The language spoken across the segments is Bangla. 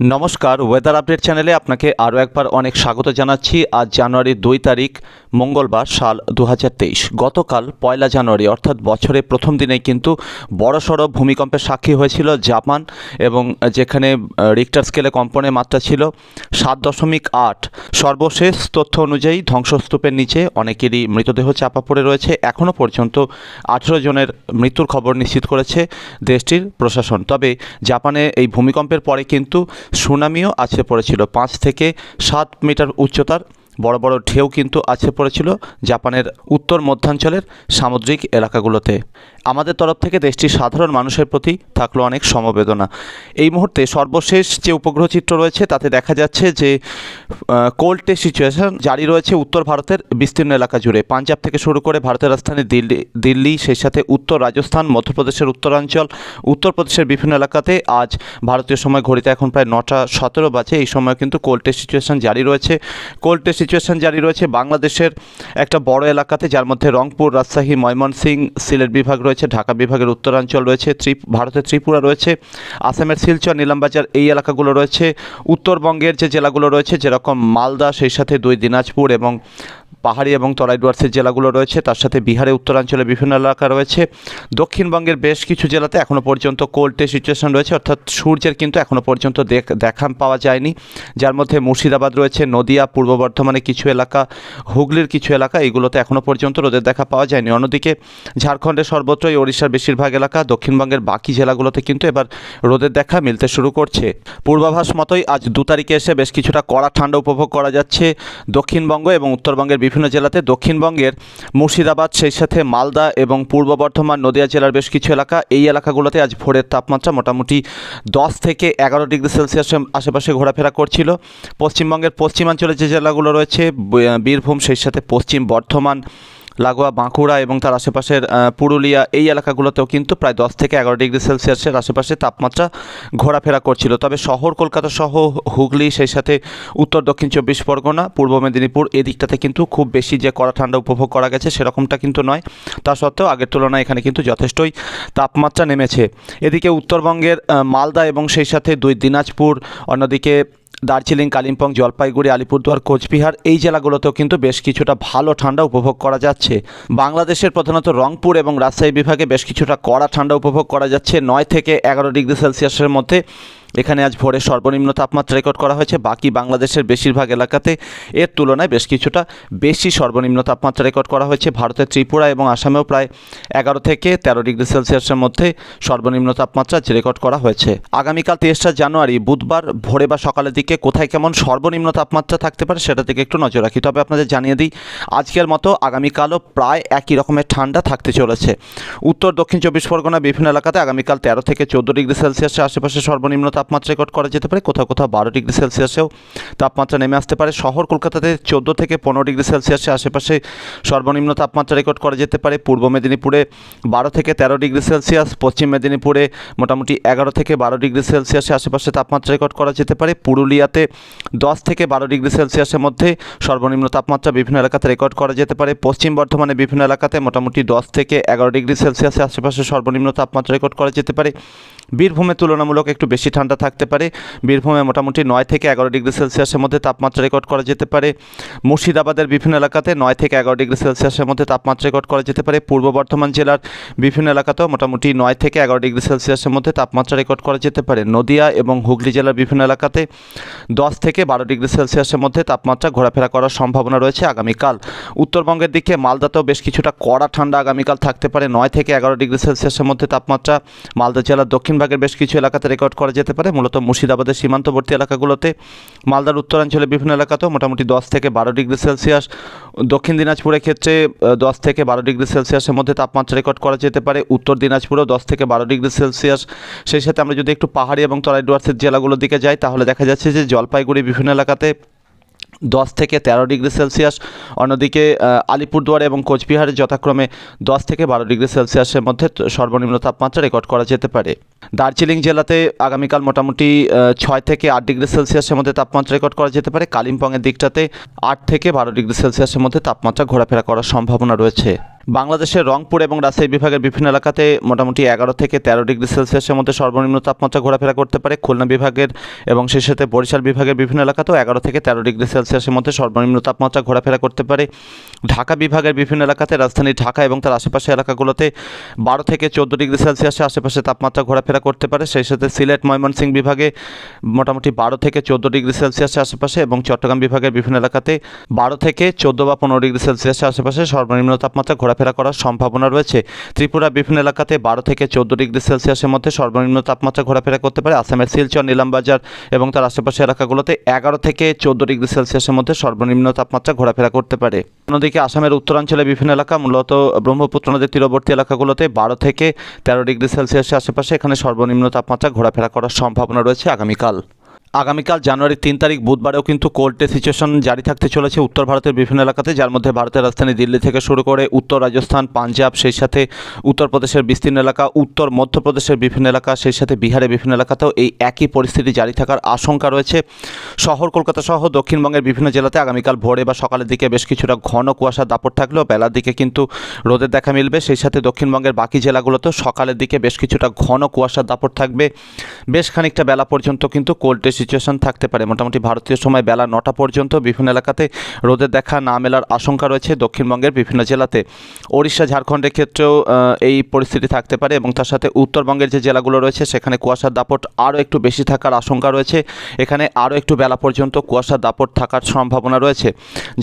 নমস্কার ওয়েদার আপডেট চ্যানেলে আপনাকে আরও একবার অনেক স্বাগত জানাচ্ছি। আজ জানুয়ারির দুই তারিখ, মঙ্গলবার সাল দু হাজার তেইশ। গতকাল পয়লা জানুয়ারি, অর্থাৎ বছরের প্রথম দিনে কিন্তু বড়সড় ভূমিকম্পের সাক্ষী হয়েছিল জাপান এবং যেখানে রিক্টার স্কেলে কম্পনের মাত্রা ছিল সাত দশমিক আট। সর্বশেষ তথ্য অনুযায়ী ধ্বংসস্তূপের নিচে অনেকেরই মৃতদেহ চাপা পড়ে রয়েছে। এখনও পর্যন্ত আঠেরো জনের মৃত্যুর খবর নিশ্চিত করেছে দেশটির প্রশাসন। তবে জাপানে এই ভূমিকম্পের পরে কিন্তু সুনামিও আছে পড়েছিল। পাঁচ থেকে সাত মিটার উচ্চতার বড় বড় ঢেউ কিন্তু আছে পড়েছিল জাপানের উত্তর মধ্যাঞ্চলের সামুদ্রিক এলাকাগুলোতে। আমাদের তরফ থেকে দেশটির সাধারণ মানুষের প্রতি থাকল অনেক সমবেদনা। এই মুহূর্তে সর্বশেষ যে উপগ্রহ চিত্র রয়েছে, তাতে দেখা যাচ্ছে যে কোল্ডে সিচুয়েশন জারি রয়েছে উত্তর ভারতের বিস্তীর্ণ এলাকা জুড়ে। পাঞ্জাব থেকে শুরু করে ভারতের রাজধানী দিল্লি দিল্লি, সেই সাথে উত্তর রাজস্থান, মধ্যপ্রদেশের উত্তরাঞ্চল, উত্তরপ্রদেশের বিভিন্ন এলাকাতে আজ ভারতীয় সময় ঘড়িতে এখন প্রায় নটা সতেরো বাজে। এই সময় কিন্তু কোল্ডে সিচুয়েশন জারি রয়েছে। কোল্ডে সিচুয়েশন জারি রয়েছে বাংলাদেশের একটা বড় এলাকাতে, যার মধ্যে রংপুর, রাজশাহী ময়মনসিং সিলেট বিভাগ রয়েছে। ঢাকা বিভাগের উত্তরাঞ্চল রয়েছে, ত্রি, ভারতের ত্রিপুরা রয়েছে, আসামের শিলচর, নীলামবাজার এই এলাকাগুলো রয়েছে, উত্তরবঙ্গের যে জেলাগুলো রয়েছে, যেরকম মালদা, সেই সাথে দুই দিনাজপুর এবং পাহাড়ি এবং তরাই ডুয়ার্সের জেলাগুলো রয়েছে। তার সাথে বিহারে, উত্তরাঞ্চলে বিভিন্ন এলাকা রয়েছে। দক্ষিণবঙ্গের বেশ কিছু জেলাতে এখনও পর্যন্ত কোল্ডে সিচুয়েশন রয়েছে। অর্থাৎ সূর্যের কিন্তু এখনও পর্যন্ত দেখ- পাওয়া যায়নি। যার মধ্যে মুর্শিদাবাদ রয়েছে, নদিয়া, পূর্ব বর্ধমানে কিছু এলাকা, হুগলির কিছু এলাকা এইগুলোতে এখনও পর্যন্ত রোদের দেখা পাওয়া যায়নি। অন্যদিকে ঝাড়খণ্ডের সর্বত্রই ওড়িশার বেশিরভাগ এলাকা, দক্ষিণবঙ্গের বাকি জেলাগুলোতে কিন্তু এবার রোদের দেখা মিলতে শুরু করছে। পূর্বাভাস মতোই আজ দু তারিখে এসে বেশ কিছুটা কড়া ঠান্ডা উপভোগ করা যাচ্ছে। দক্ষিণবঙ্গ এবং উত্তরবঙ্গের বিভিন্ন জেলাতে দক্ষিণবঙ্গের মুর্শিদাবাদ, সেই সাথে মালদা এবং পূর্ব বর্ধমান, নদিয়া জেলার বেশ কিছু এলাকা। এই এলাকাগুলোতে আজ ভোরের তাপমাত্রা মোটামুটি দশ থেকে এগারো ডিগ্রি সেলসিয়াসের আশেপাশে ঘোরাফেরা করছিল। পশ্চিমবঙ্গের পশ্চিমাঞ্চলের যে জেলাগুলো রয়েছে বীরভূম, সেই সাথে পশ্চিম বর্ধমান লাগোয়া, বাঁকুড়া এবং তার আশেপাশের পুরুলিয়া এই এলাকাগুলোতেও কিন্তু প্রায় দশ থেকে এগারো ডিগ্রি সেলসিয়াসের আশেপাশে তাপমাত্রা ঘোরাফেরা করছিল। তবে শহর, কলকাতা সহ হুগলি, সেই সাথে উত্তর, দক্ষিণ চব্বিশ পরগনা, পূর্ব মেদিনীপুর এই দিকটাতে কিন্তু খুব বেশি যে কড়া ঠান্ডা উপভোগ করা গেছে সেরকমটা কিন্তু নয়। তা সত্ত্বেও আগের তুলনায় এখানে কিন্তু যথেষ্টই তাপমাত্রা নেমেছে। এদিকে উত্তরবঙ্গের মালদা এবং সেই সাথে দুই দিনাজপুর, অন্যদিকে দার্জিলিং, কালিম্পং, জলপাইগুড়ি, আলিপুরদুয়ার, কোচবিহার এই জেলাগুলোতেও কিন্তু বেশ কিছুটা ভালো ঠান্ডা উপভোগ করা যাচ্ছে। বাংলাদেশের প্রধানত রংপুর এবং রাজশাহী বিভাগে বেশ কিছুটা কড়া ঠান্ডা উপভোগ করা যাচ্ছে। নয় থেকে এগারো ডিগ্রি সেলসিয়াসের মধ্যে এখানে আজ ভোরে সর্বনিম্ন তাপমাত্রা রেকর্ড করা হয়েছে। বাকি বাংলাদেশের বেশিরভাগ এলাকাতে এর তুলনায় বেশ কিছুটা বেশি সর্বনিম্ন তাপমাত্রা রেকর্ড করা হয়েছে। ভারতের ত্রিপুরা এবং আসামেও প্রায় এগারো থেকে তেরো ডিগ্রি সেলসিয়াসের মধ্যে সর্বনিম্ন তাপমাত্রা রেকর্ড করা হয়েছে। আগামীকাল তেইশটা জানুয়ারি, বুধবার, ভোরে বা সকালের দিকে কোথায় কেমন সর্বনিম্ন তাপমাত্রা থাকতে পারে সেটা থেকে একটু নজর রাখি। তবে আপনাদের জানিয়ে দিই, আজকের মতো আগামীকালও প্রায় একই রকমের ঠান্ডা থাকতে চলেছে। উত্তর, দক্ষিণ চব্বিশ পরগনা বিভিন্ন এলাকাতে আগামীকাল তেরো থেকে চোদ্দ ডিগ্রি সেলসিয়াসের আশেপাশে সর্বনিম্ন তাপমাত্রা রেকর্ড করা যেতে পারে। কোথাও কোথাও বারো ডিগ্রি সেলসিয়াসেও তাপমাত্রা নেমে আসতে পারে। শহর কলকাতাতে চোদ্দ থেকে পনেরো ডিগ্রি সেলসিয়াসের আশেপাশে সর্বনিম্ন তাপমাত্রা রেকর্ড করা যেতে পারে। পূর্ব মেদিনীপুরে বারো থেকে তেরো ডিগ্রি সেলসিয়াস, পশ্চিম মেদিনীপুরে মোটামুটি এগারো থেকে বারো ডিগ্রি সেলসিয়াসের আশেপাশে তাপমাত্রা রেকর্ড করা যেতে পারে। পুরুলিয়াতে দশ থেকে বারো ডিগ্রি সেলসিয়াসের মধ্যে সর্বনিম্ন তাপমাত্রা বিভিন্ন এলাকাতে রেকর্ড করা যেতে পারে। পশ্চিম বর্ধমানে বিভিন্ন এলাকাতে মোটামুটি দশ থেকে এগারো ডিগ্রি সেলসিয়াসের আশেপাশে সর্বনিম্ন তাপমাত্রা রেকর্ড করা যেতে পারে। বীরভূমে তুলনামূলক একটু বেশি ঠান্ডা থাকতে পারে। বীরভূমে মোটামুটি নয় থেকে এগারো ডিগ্রি সেলসিয়াসের মধ্যে তাপমাত্রা রেকর্ড করা যেতে পারে। মুর্শিদাবাদের বিভিন্ন এলাকাতে নয় থেকে এগারো ডিগ্রি সেলসিয়াসের মধ্যে তাপমাত্রা রেকর্ড করা যেতে পারে। পূর্ব বর্ধমান জেলার বিভিন্ন এলাকাতেও মোটামুটি নয় থেকে এগারো ডিগ্রি সেলসিয়াসের মধ্যে তাপমাত্রা রেকর্ড করা যেতে পারে। নদিয়া এবং হুগলি জেলার বিভিন্ন এলাকাতে দশ থেকে বারো ডিগ্রি সেলসিয়াসের মধ্যে তাপমাত্রা ঘোরাফেরা করার সম্ভাবনা রয়েছে আগামীকাল। উত্তরবঙ্গের দিকে মালদাতেও বেশ কিছুটা কড়া ঠান্ডা আগামীকাল থাকতে পারে। নয় থেকে এগারো ডিগ্রি সেলসিয়াসের মধ্যে তাপমাত্রা মালদা জেলার দক্ষিণ ভাগের বেশ কিছু এলাকাতে রেকর্ড করা যেতে পারে। মূলত মুর্শিদাবাদের সীমান্তবর্তী এলাকাগুলোতে মালদার উত্তরাঞ্চলে বিভিন্ন এলাকাতেও মোটামুটি দশ থেকে বারো ডিগ্রি সেলসিয়াস। দক্ষিণ দিনাজপুরের ক্ষেত্রে দশ থেকে বারো ডিগ্রি সেলসিয়াসের মধ্যে তাপমাত্রা রেকর্ড করা যেতে পারে। উত্তর দিনাজপুরেও দশ থেকে বারো ডিগ্রি সেলসিয়াস। সেই সাথে আমরা যদি একটু পাহাড়ি এবং তরাই ডুয়ার্সের জেলাগুলোর দিকে যাই, তাহলে দেখা যাচ্ছে যে জলপাইগুড়ি বিভিন্ন এলাকাতে দশ থেকে তেরো ডিগ্রি সেলসিয়াস, অন্যদিকে আলিপুরদুয়ার এবং কোচবিহারে যথাক্রমে দশ থেকে বারো ডিগ্রি সেলসিয়াসের মধ্যে সর্বনিম্ন তাপমাত্রা রেকর্ড করা যেতে পারে। দার্জিলিং জেলাতে আগামীকাল মোটামুটি ছয় থেকে আট ডিগ্রি সেলসিয়াসের মধ্যে তাপমাত্রা রেকর্ড করা যেতে পারে। কালিম্পংয়ের দিকটাতে আট থেকে বারো ডিগ্রি সেলসিয়াসের মধ্যে তাপমাত্রা ঘোরাফেরা করার সম্ভাবনা রয়েছে। বাংলাদেশের রংপুর এবং রাজশাহী বিভাগের বিভিন্ন এলাকাতে মোটামুটি এগারো থেকে তেরো ডিগ্রি সেলসিয়াসের মধ্যে সর্বনিম্ন তাপমাত্রা ঘোরাফেরা করতে পারে। খুলনা বিভাগের এবং সেই সাথে বরিশাল বিভাগের বিভিন্ন এলাকাতেও এগারো থেকে তেরো ডিগ্রি সেলসিয়াসের মধ্যে সর্বনিম্ন তাপমাত্রা ঘোরাফেরা করতে পারে। ঢাকা বিভাগের বিভিন্ন এলাকাতে রাজধানী ঢাকা এবং তার আশেপাশে এলাকাগুলোতে বারো থেকে চোদ্দ ডিগ্রি সেলসিয়াসের আশেপাশে তাপমাত্রা ঘোরাফেরা করতে পারে। সেই সাথে সিলেট, ময়মনসিংহ বিভাগে মোটামুটি বারো থেকে চোদ্দ ডিগ্রি সেলসিয়াসের আশেপাশে এবং চট্টগ্রাম বিভাগের বিভিন্ন এলাকাতে বারো থেকে চোদ্দ বা পনেরো ডিগ্রি সেলসিয়াসের আশেপাশে সর্বনিম্ন তাপমাত্রা ঘোরাফেরা করার সম্ভাবনা রয়েছে। ত্রিপুরা বিভিন্ন এলাকাতে বারো থেকে চোদ্দ ডিগ্রি সেলসিয়াসের মধ্যে সর্বনিম্ন তাপমাত্রা ঘোরাফেরা করতে পারে। আসামের শিলচর, নিলামবাজার এবং তার আশেপাশের এলাকাগুলোতে এগারো থেকে চোদ্দ ডিগ্রি সেলসিয়াসের মধ্যে সর্বনিম্ন তাপমাত্রা ঘোরাফেরা করতে পারে। অন্যদিকে আসামের উত্তরাঞ্চলে বিভিন্ন এলাকা, মূলত ব্রহ্মপুত্র নদীর তীরবর্তী এলাকাগুলোতে বারো থেকে তেরো ডিগ্রি সেলসিয়াসের আশেপাশে এখানে সর্বনিম্ন তাপমাত্রা ঘোরাফেরা করার সম্ভাবনা রয়েছে আগামীকাল। আগামীকাল জানুয়ারির তিন তারিখ বুধবারেও কিন্তু কোল্ডে সিচুয়েশন জারি থাকতে চলেছে উত্তর ভারতের বিভিন্ন এলাকাতে, যার মধ্যে ভারতের রাজধানী দিল্লি থেকে শুরু করে উত্তর রাজস্থান, পাঞ্জাব, সেই সাথে উত্তরপ্রদেশের বিস্তীর্ণ এলাকা, উত্তর মধ্যপ্রদেশের বিভিন্ন এলাকা, সেই সাথে বিহারে বিভিন্ন এলাকাতেও এই একই পরিস্থিতি জারি থাকার আশঙ্কা রয়েছে। শহর কলকাতা সহ দক্ষিণবঙ্গের বিভিন্ন জেলাতে আগামীকাল ভোরে বা সকালের দিকে বেশ কিছুটা ঘন কুয়াশার দাপট থাকলেও বেলার দিকে কিন্তু রোদের দেখা মিলবে। সেই সাথে দক্ষিণবঙ্গের বাকি জেলাগুলোতেও সকালের দিকে বেশ কিছুটা ঘন কুয়াশার দাপট থাকবে। বেশ খানিকটা বেলা পর্যন্ত কিন্তু কোল্ডে সিচুয়েশন থাকতে পারে। মোটামুটি ভারতীয় সময় বেলা নটা পর্যন্ত বিভিন্ন এলাকাতে রোদের দেখা না মেলার আশঙ্কা রয়েছে। দক্ষিণবঙ্গের বিভিন্ন জেলাতে ওড়িশা, ঝাড়খণ্ডের ক্ষেত্রেও এই পরিস্থিতি থাকতে পারে এবং তার সাথে উত্তরবঙ্গের যে জেলাগুলো রয়েছে, সেখানে কুয়াশার দাপট আরও একটু বেশি থাকার আশঙ্কা রয়েছে। এখানে আরও একটু বেলা পর্যন্ত কুয়াশার দাপট থাকার সম্ভাবনা রয়েছে।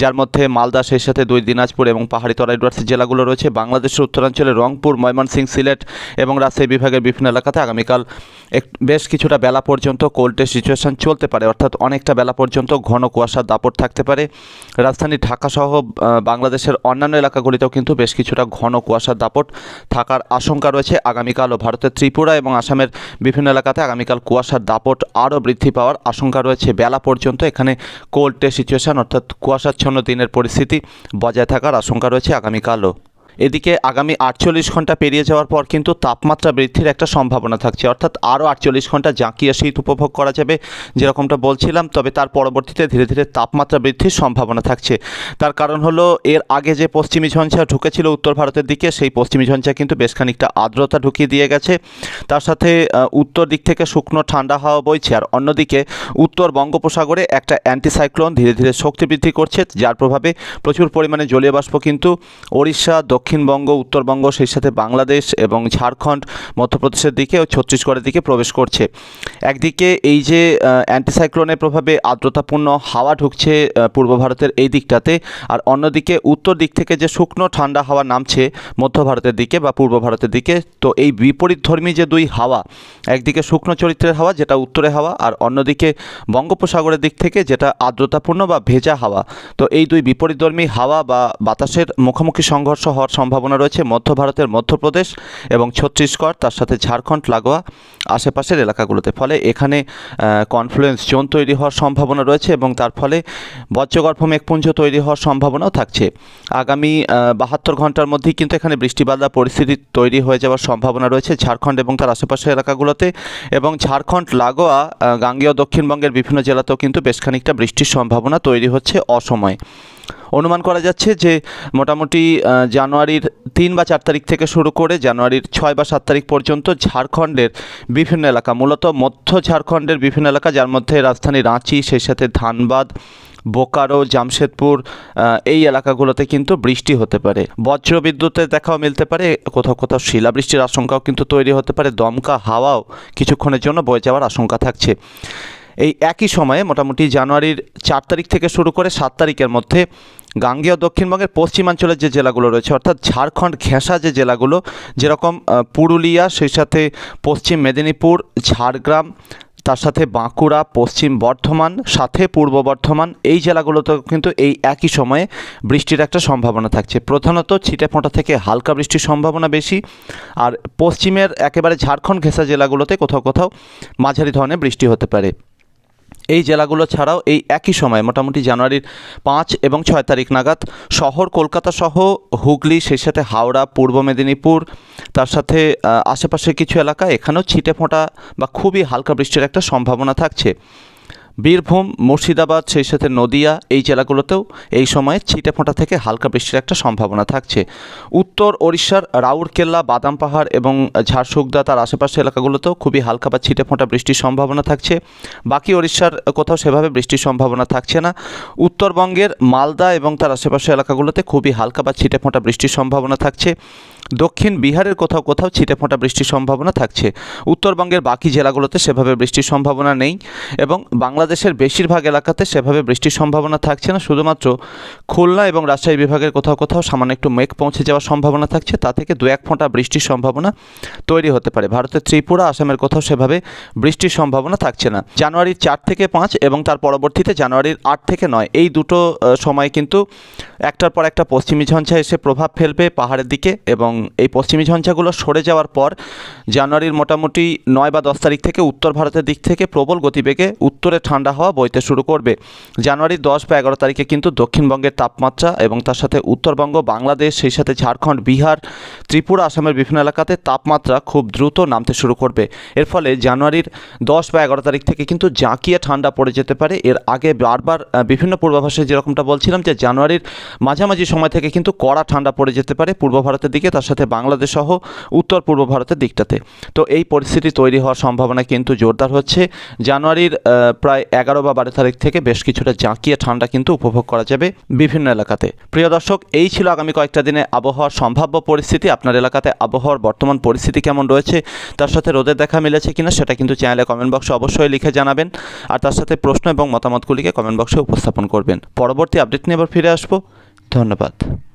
যার মধ্যে মালদা, সেই সাথে দুই দিনাজপুর এবং পাহাড়ি তরাই ডুয়ার্সের জেলাগুলো রয়েছে। বাংলাদেশের উত্তরাঞ্চলে রংপুর, ময়মনসিংহ, সিলেট এবং রাজশাহী বিভাগের বিভিন্ন এলাকাতে আগামীকাল বেশ কিছুটা বেলা পর্যন্ত কোল্ডের সিচুয়েশন চলতে পারে। অর্থাৎ অনেকটা বেলা পর্যন্ত ঘন কুয়াশার দাপট থাকতে পারে। রাজধানী ঢাকা সহ বাংলাদেশের অন্যান্য এলাকাগুলিতেও কিন্তু বেশ কিছুটা ঘন কুয়াশার দাপট থাকার আশঙ্কা রয়েছে। আগামীকাল ও ভারতের ত্রিপুরা এবং আসামের বিভিন্ন এলাকাতে আগামীকাল কুয়াশার দাপট আরও বৃদ্ধি পাওয়ার আশঙ্কা রয়েছে। বেলা পর্যন্ত এখানে কোল্ডে সিচুয়েশন অর্থাৎ কুয়াশাচ্ছন্ন দিনের পরিস্থিতি বজায় থাকার আশঙ্কা রয়েছে। আগামীকালও এদিকে আগামী আটচল্লিশ ঘণ্টা পেরিয়ে যাওয়ার পর কিন্তু তাপমাত্রা বৃদ্ধির একটা সম্ভাবনা থাকছে। অর্থাৎ আরও আটচল্লিশ ঘণ্টা জাঁকিয়ে শীত উপভোগ করা যাবে, যেরকমটা বলছিলাম, তবে তার পরবর্তীতে ধীরে ধীরে তাপমাত্রা বৃদ্ধির সম্ভাবনা থাকছে। তার কারণ হলো, এর আগে যে পশ্চিমী ঝঞ্ঝা ঢুকেছিল উত্তর ভারতের দিকে, সেই পশ্চিমী ঝঞ্ঝা কিন্তু বেশ খানিকটা আর্দ্রতা ঢুকিয়ে দিয়ে গেছে। তার সাথে উত্তর দিক থেকে শুকনো ঠান্ডা হাওয়া বইছে, আর অন্যদিকে উত্তর বঙ্গোপসাগরে একটা অ্যান্টিসাইক্লোন ধীরে ধীরে শক্তি বৃদ্ধি করছে, যার প্রভাবে প্রচুর পরিমাণে জলীয় বাষ্প কিন্তু ওড়িশা দক্ষিণবঙ্গ, উত্তরবঙ্গ, সেই সাথে বাংলাদেশ এবং ঝাড়খণ্ড, মধ্যপ্রদেশের দিকে ও ছত্তিশগড়ের দিকে প্রবেশ করছে। একদিকে এই যে অ্যান্টিসাইক্লোনের প্রভাবে আর্দ্রতাপূর্ণ হাওয়া ঢুকছে পূর্ব ভারতের এই দিকটাতে, আর অন্যদিকে উত্তর দিক থেকে যে শুকনো ঠান্ডা হাওয়া নামছে মধ্য ভারতের দিকে বা পূর্ব ভারতের দিকে, তো এই বিপরীতধর্মী যে দুই হাওয়া, একদিকে শুকনো চরিত্রের হাওয়া, যেটা উত্তরে হাওয়া, আর অন্যদিকে বঙ্গোপসাগরের দিক থেকে যেটা আর্দ্রতাপূর্ণ বা ভেজা হাওয়া। তো এই দুই বিপরীতধর্মী হাওয়া বা বাতাসের মুখোমুখি সংঘর্ষ হওয়ার সম্ভাবনা রয়েছে মধ্য ভারতের মধ্যপ্রদেশ এবং ছত্তিশগড়, তার সাথে ঝাড়খণ্ড, লাগোয়া আশেপাশের এলাকাগুলোতে। ফলে এখানে কনফ্লুয়েন্স জোন তৈরি হওয়ার সম্ভাবনা রয়েছে এবং তার ফলে বজ্রগর্ভ মেঘপুঞ্জ তৈরি হওয়ার সম্ভাবনাও থাকছে। আগামী বাহাত্তর ঘণ্টার মধ্যেই কিন্তু এখানে বৃষ্টিবাদলা পরিস্থিতি তৈরি হয়ে যাওয়ার সম্ভাবনা রয়েছে ঝাড়খণ্ড এবং তার আশেপাশের এলাকাগুলোতে এবং ঝাড়খণ্ড, লাগোয়া গাঙ্গেয় দক্ষিণবঙ্গের বিভিন্ন জেলাতেও কিন্তু বেশ খানিকটা বৃষ্টির সম্ভাবনা তৈরি হচ্ছে অসময়ে। অনুমান করা যাচ্ছে যে মোটামুটি জানুয়ারির তিন বা চার তারিখ থেকে শুরু করে জানুয়ারির ছয় বা সাত তারিখ পর্যন্ত ঝাড়খণ্ডের বিভিন্ন এলাকা, মূলত মধ্য ঝাড়খণ্ডের বিভিন্ন এলাকা, যার মধ্যে রাজধানী রাঁচি, সেই সাথে ধানবাদ, বোকারো, জামশেদপুর এই এলাকাগুলোতে কিন্তু বৃষ্টি হতে পারে। বজ্র বিদ্যুতের দেখাও মিলতে পারে, কোথাও কোথাও শিলাবৃষ্টির আশঙ্কাও কিন্তু তৈরি হতে পারে, দমকা হাওয়াও কিছুক্ষণের জন্য বয়ে যাওয়ার আশঙ্কা থাকছে। এই একই সময়ে মোটামুটি জানুয়ারির চার তারিখ থেকে শুরু করে সাত তারিখের মধ্যে গাঙ্গেয় দক্ষিণবঙ্গের পশ্চিমাঞ্চলের যে জেলাগুলো রয়েছে, অর্থাৎ ঝাড়খণ্ড, ঘেঁষা যে জেলাগুলো, যেরকম পুরুলিয়া, সেই সাথে পশ্চিম মেদিনীপুর, ঝাড়গ্রাম, তার সাথে বাঁকুড়া, পশ্চিম বর্ধমান, সাথে পূর্ব বর্ধমান, এই জেলাগুলোতেও কিন্তু এই একই সময়ে বৃষ্টির একটা সম্ভাবনা থাকছে। প্রধানত ছিটেফোঁটা থেকে হালকা বৃষ্টির সম্ভাবনা বেশি, আর পশ্চিমের একেবারে ঝাড়খণ্ড, ঘেঁষা জেলাগুলোতে কোথাও কোথাও মাঝারি ধরনের বৃষ্টি হতে পারে। এই জেলাগুলো ছাড়াও এই একই সময় মোটামুটি জানুয়ারির পাঁচ এবং ছয় তারিখ নাগাদ শহর কলকাতা সহ হুগলি, সেই সাথে হাওড়া, পূর্ব মেদিনীপুর, তার সাথে আশেপাশে আশেপাশের কিছু এলাকা এখানেও ছিটে ফোঁটা বা খুবই হালকা বৃষ্টির একটা সম্ভাবনা থাকছে। বীরভূম, মুর্শিদাবাদ, সেই সাথে নদিয়া, এই জেলাগুলোতেও এই সময়ে ছিটে ফোঁটা থেকে হালকা বৃষ্টির একটা সম্ভাবনা থাকছে। উত্তর ওড়িশার রাউরকেল্লা, বাদাম পাহাড় এবং ঝাড়সুগদা, তার আশেপাশে এলাকাগুলোতেও খুবই হালকা বা ছিটে ফোঁটা বৃষ্টির সম্ভাবনা থাকছে। বাকি ওড়িশার কোথাও সেভাবে বৃষ্টির সম্ভাবনা থাকছে না। উত্তরবঙ্গের মালদা এবং তার আশেপাশে এলাকাগুলোতে খুবই হালকা বা ছিটে ফোঁটা বৃষ্টির সম্ভাবনা থাকছে। দক্ষিণ বিহারের কোথাও কোথাও ছিটে ফোঁটা বৃষ্টির সম্ভাবনা থাকছে। উত্তরবঙ্গের বাকি জেলাগুলোতে সেভাবে বৃষ্টির সম্ভাবনা নেই এবং বাংলাদেশের বেশিরভাগ এলাকাতে সেভাবে বৃষ্টির সম্ভাবনা থাকছে না। শুধুমাত্র খুলনা এবং রাজশাহী বিভাগের কোথাও কোথাও সামান্য একটু মেঘ পৌঁছে যাওয়ার সম্ভাবনা থাকছে। তা থেকে দু এক ফোঁটা বৃষ্টির সম্ভাবনা তৈরি হতে পারে। ভারতের ত্রিপুরা, আসামের কোথাও সেভাবে বৃষ্টির সম্ভাবনা থাকছে না। জানুয়ারির চার থেকে পাঁচ এবং তার পরবর্তীতে জানুয়ারির আট থেকে নয়। এই দুটো সময় কিন্তু একটার পর একটা পশ্চিমী ঝঞ্ঝা এসে প্রভাব ফেলবে পাহাড়ের দিকে এবং এই পশ্চিমী ঝঞ্ঝাগুলো সরে যাওয়ার পর জানুয়ারির মোটামুটি নয় বা দশ তারিখ থেকে উত্তর ভারতের দিক থেকে প্রবল গতিবেগে উত্তরে ঠান্ডা হাওয়া বইতে শুরু করবে। জানুয়ারির দশ বা এগারো তারিখে কিন্তু দক্ষিণবঙ্গের তাপমাত্রা এবং তার সাথে উত্তরবঙ্গ, বাংলাদেশ, সেই সাথে ঝাড়খণ্ড, বিহার, ত্রিপুরা, আসামের বিভিন্ন এলাকাতে তাপমাত্রা খুব দ্রুত নামতে শুরু করবে। এর ফলে জানুয়ারির দশ বা এগারো তারিখ থেকে কিন্তু জাঁকিয়ে ঠান্ডা পড়ে যেতে পারে। এর আগে বারবার বিভিন্ন পূর্বাভাসে যেরকমটা বলছিলাম যে জানুয়ারির মাঝামাঝি সময় থেকে কিন্তু কড়া ঠান্ডা পড়ে যেতে পারে পূর্ব ভারতের দিকে, তার সাথে বাংলাদেশ সহ উত্তর পূর্ব ভারতের দিকটাতে। তো এই পরিস্থিতি তৈরি হওয়ার সম্ভাবনা কিন্তু জোরদার হচ্ছে। জানুয়ারির প্রায় এগারো বা বারো তারিখ থেকে বেশ কিছুটা জাঁকিয়ে ঠান্ডা কিন্তু উপভোগ করা যাবে বিভিন্ন এলাকাতে। প্রিয় দর্শক, এই ছিল আগামী কয়েকটা দিনে আবহাওয়ার সম্ভাব্য পরিস্থিতি। আপনার এলাকাতে আবহাওয়ার বর্তমান পরিস্থিতি কেমন রয়েছে, তার সাথে রোদের দেখা মিলেছে কিনা সেটা কিন্তু চ্যানেলে কমেন্ট বক্সে অবশ্যই লিখে জানাবেন। আর তার সাথে প্রশ্ন এবং মতামতগুলিকে কমেন্ট বক্সে উপস্থাপন করবেন। পরবর্তী আপডেট নিয়ে আবার ফিরে আসব। ধন্যবাদ।